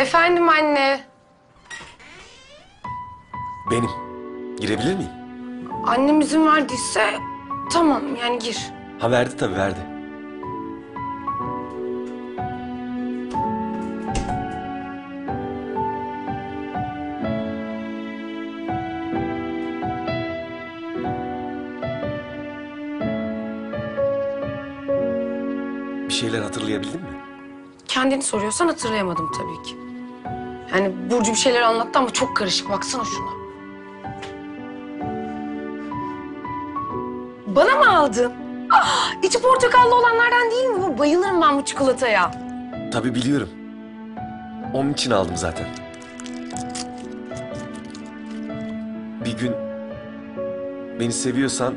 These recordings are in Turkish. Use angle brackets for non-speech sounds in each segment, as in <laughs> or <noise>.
Efendim anne. Benim. Girebilir miyim? Annem izin verdiyse tamam yani gir. Ha verdi tabii verdi. Bir şeyler hatırlayabildin mi? Kendini soruyorsan hatırlayamadım tabii ki. Yani Burcu bir şeyler anlattı ama çok karışık. Baksana şuna. Bana mı aldın? Ah, içi portakallı olanlardan değil mi bu? Bayılırım ben bu çikolataya. Tabii biliyorum. Onun için aldım zaten. Bir gün beni seviyorsan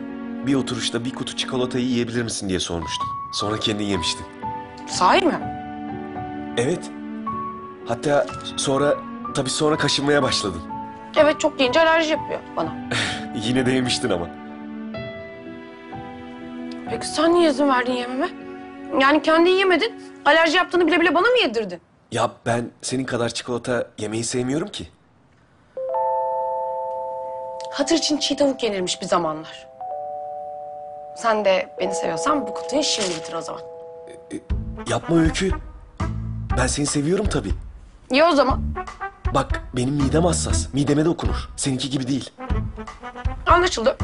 bir oturuşta bir kutu çikolatayı yiyebilir misin diye sormuştum. Sonra kendin yemiştin. Sahi mi? Evet. Hatta sonra tabii sonra kaşınmaya başladın. Evet çok yiyince alerji yapıyor bana. <laughs> Yine de yemiştin ama. Peki sen niye izin verdin yememe? Yani kendin yemedin. Alerji yaptığını bile bile bana mı yedirdin? Ya ben senin kadar çikolata yemeyi sevmiyorum ki. Hatır için çiğ tavuk yenirmiş bir zamanlar. Sen de beni seviyorsan bu kutuyu şimdi bitir o zaman. Yapma Öykü. Ben seni seviyorum tabii. İyi o zaman. Bak benim midem hassas. Mideme dokunur. Seninki gibi değil. Anlaşıldı.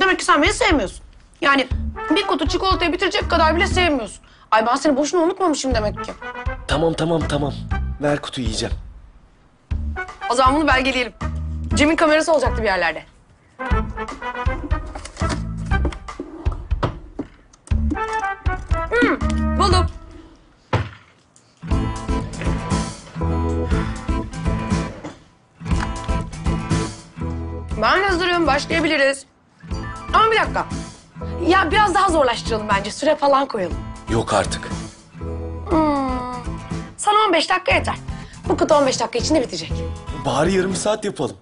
Demek ki sen beni sevmiyorsun. Yani bir kutu çikolatayı bitirecek kadar bile sevmiyorsun. Ay ben seni boşuna unutmamışım demek ki. Tamam tamam tamam. Ver kutuyu yiyeceğim. O zaman bunu belgeleyelim. Cem'in kamerası olacaktı bir yerlerde. Ben hazırım, başlayabiliriz. Ama bir dakika. Ya biraz daha zorlaştıralım bence. Süre falan koyalım. Yok artık. Sana 15 dakika yeter. Bu kutu 15 dakika içinde bitecek. Bari yarım saat yapalım.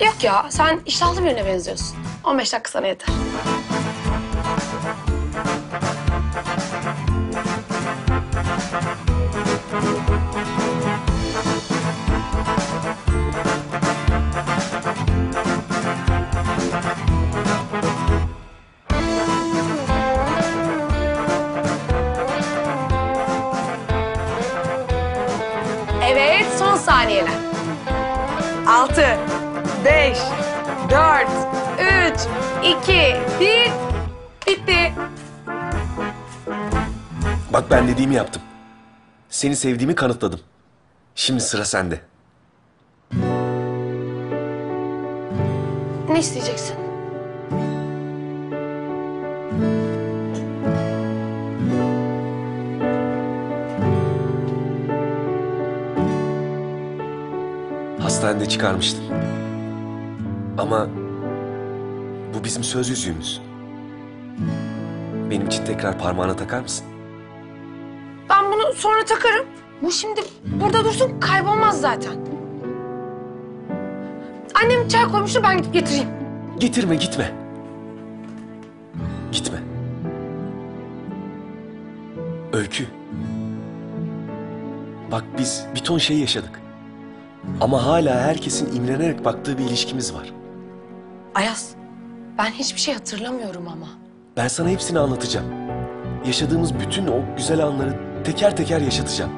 Yok ya, sen iştahlı birine benziyorsun. 15 dakika sana yeter. Son saniyeler. Altı, beş, dört, üç, iki, bir. Bitti. Bak ben dediğimi yaptım. Seni sevdiğimi kanıtladım. Şimdi sıra sende. Ne isteyeceksin? Hastanede çıkarmıştım. Ama bu bizim söz yüzüğümüz. Benim için tekrar parmağına takar mısın? Ben bunu sonra takarım. Bu şimdi burada dursun kaybolmaz zaten. Annem çay koymuştu ben gidip getireyim. Getirme gitme. Gitme. Öykü. Bak biz bir ton şey yaşadık. Ama hala herkesin imrenerek baktığı bir ilişkimiz var. Ayaz ben hiçbir şey hatırlamıyorum ama. Ben sana hepsini anlatacağım. Yaşadığımız bütün o güzel anları teker teker yaşatacağım.